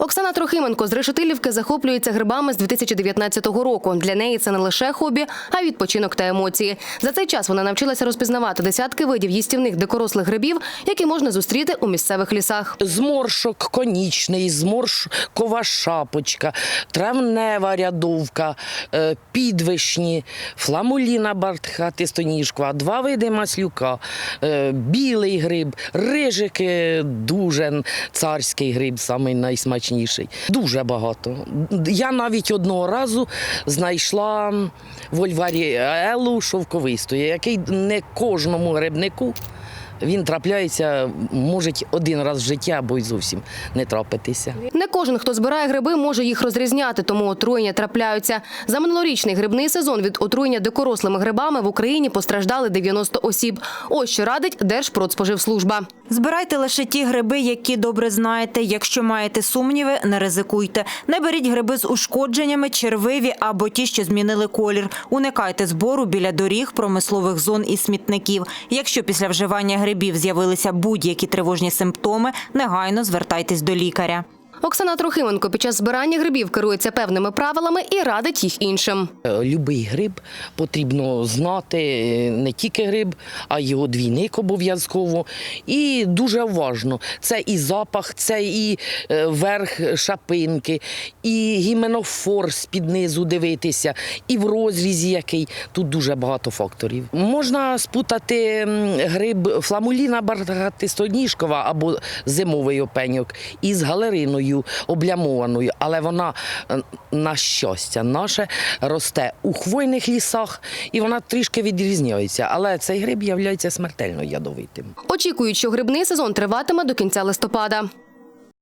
Оксана Трохименко з Решетилівки захоплюється грибами з 2019 року. Для неї це не лише хобі, а й відпочинок та емоції. За цей час вона навчилася розпізнавати десятки видів їстівних дикорослих грибів, які можна зустріти у місцевих лісах. Зморшок конічний, зморшкова шапочка, травнева рядовка, е, підвишні, фламуліна бархатистоніжкова, два види маслюка, е, білий гриб, рижики, дуже царський гриб, самий найсмачніший. Дуже багато. Я навіть одного разу знайшла вольваріелу шовковисту, який не кожному грибнику він трапляється, може один раз в життя або й зовсім не трапитися. Не кожен, хто збирає гриби, може їх розрізняти, тому отруєння трапляються. За минулорічний грибний сезон від отруєння дикорослими грибами в Україні постраждали 90 осіб. Ось що радить Держпродспоживслужба. Збирайте лише ті гриби, які добре знаєте. Якщо маєте сумніви, не ризикуйте. Не беріть гриби з ушкодженнями, червиві або ті, що змінили колір. Уникайте збору біля доріг, промислових зон і смітників. Якщо після вживання грибів з'явилися будь-які тривожні симптоми, негайно звертайтесь до лікаря. Оксана Трохименко під час збирання грибів керується певними правилами і радить їх іншим. Е, Любий гриб потрібно знати е, не тільки гриб, а й його двійник обов'язково. І дуже уважно. Це і запах, це і е, верх шапинки, і гіменофор з-під низу дивитися, і в розрізі який. Тут дуже багато факторів. Можна спутати гриб фламуліна бархатистоніжкова або зимовий опеньок із галериною облямованою, але вона е, на щастя наше росте у хвойних лісах і вона трішки відрізняється. Але цей гриб є смертельно ядовитим. Очікують, що грибний сезон триватиме до кінця листопада.